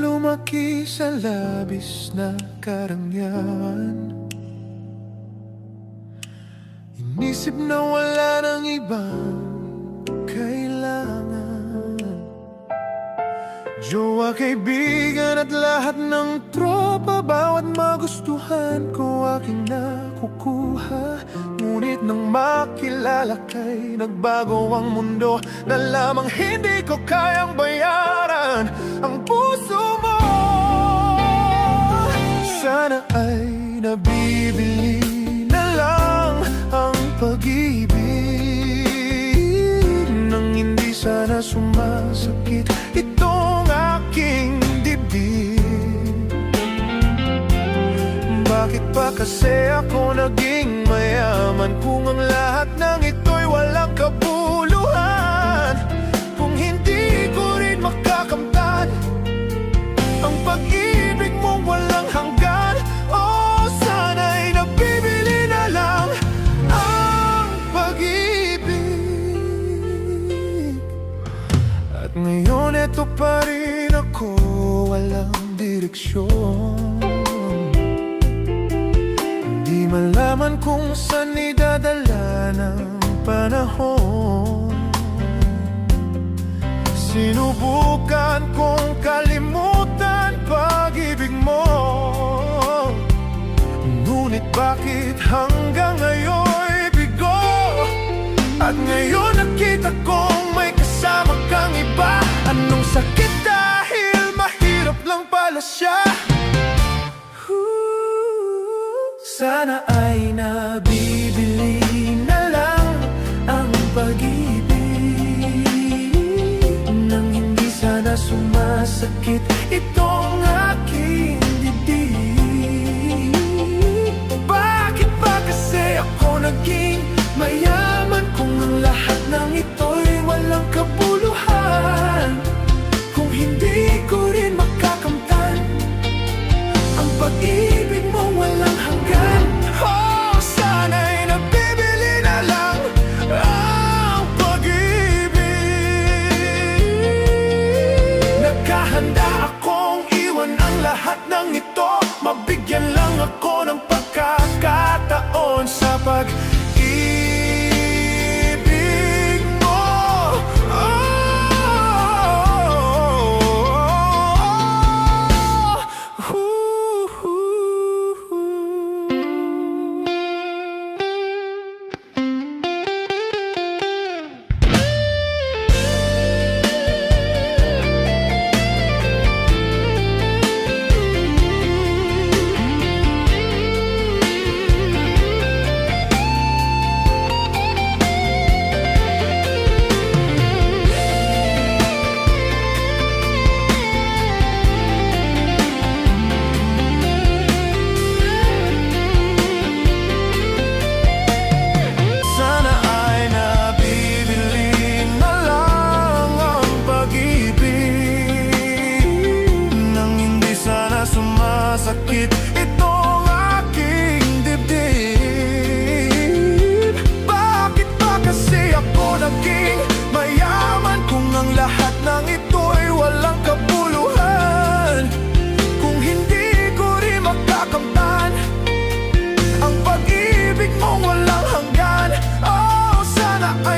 lumaki sa labis na karangyaan. Inisip na wala ng ibang kailangan. Jowa, kaibigan at lahat ng tropa Bawat magustuhan ko aking nakukuha nang makilala kay Nagbago ang mundo Na lamang hindi ko kayang bayaran Ang puso mo. Sana ay nabibili na lang Ang pag-ibig. Nang hindi sana sumasakit Itong aking dibdib. Bakit pa kasi ako naging At ngayon eto pa rin ako Walang direksyon. Di malaman kung saan idadala ng panahon. Sinubukan kong kalimutan pag-ibig mo. Ngunit bakit hanggang ngayon'y bigo? At ngayon nakita kong sana ay nabibili Mabigyan lang ako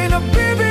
ain't a baby